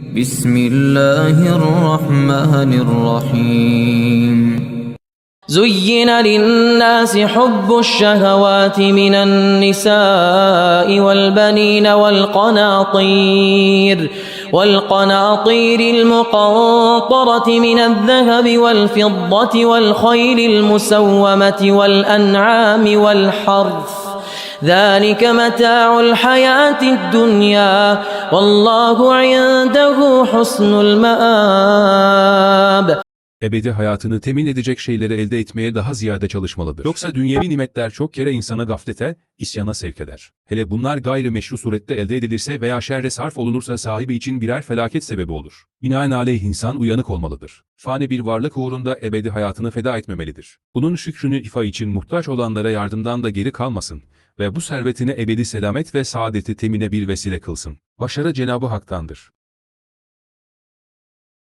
بسم الله الرحمن الرحيم. زين للناس حب الشهوات من النساء والبنين والقناطير والقناطير المقنطرة من الذهب والفضة والخيل المسومة والأنعام والحرث ذلك متاع الحياة الدنيا والله عنده حسن المآب ebedi hayatını temin edecek şeyleri elde etmeye daha ziyade çalışmalıdır. Yoksa dünyevi nimetler çok kere insana gaflete, isyana sevk eder. Hele bunlar gayrimeşru surette elde edilirse veya şerre sarf olunursa sahibi için birer felaket sebebi olur. Binaenaleyh insan uyanık olmalıdır. Fani bir varlık uğrunda ebedi hayatını feda etmemelidir. Bunun şükrünü ifa için muhtaç olanlara yardımdan da geri kalmasın ve bu servetine ebedi selamet ve saadeti temine bir vesile kılsın. Başarı Cenabı Hak'tandır.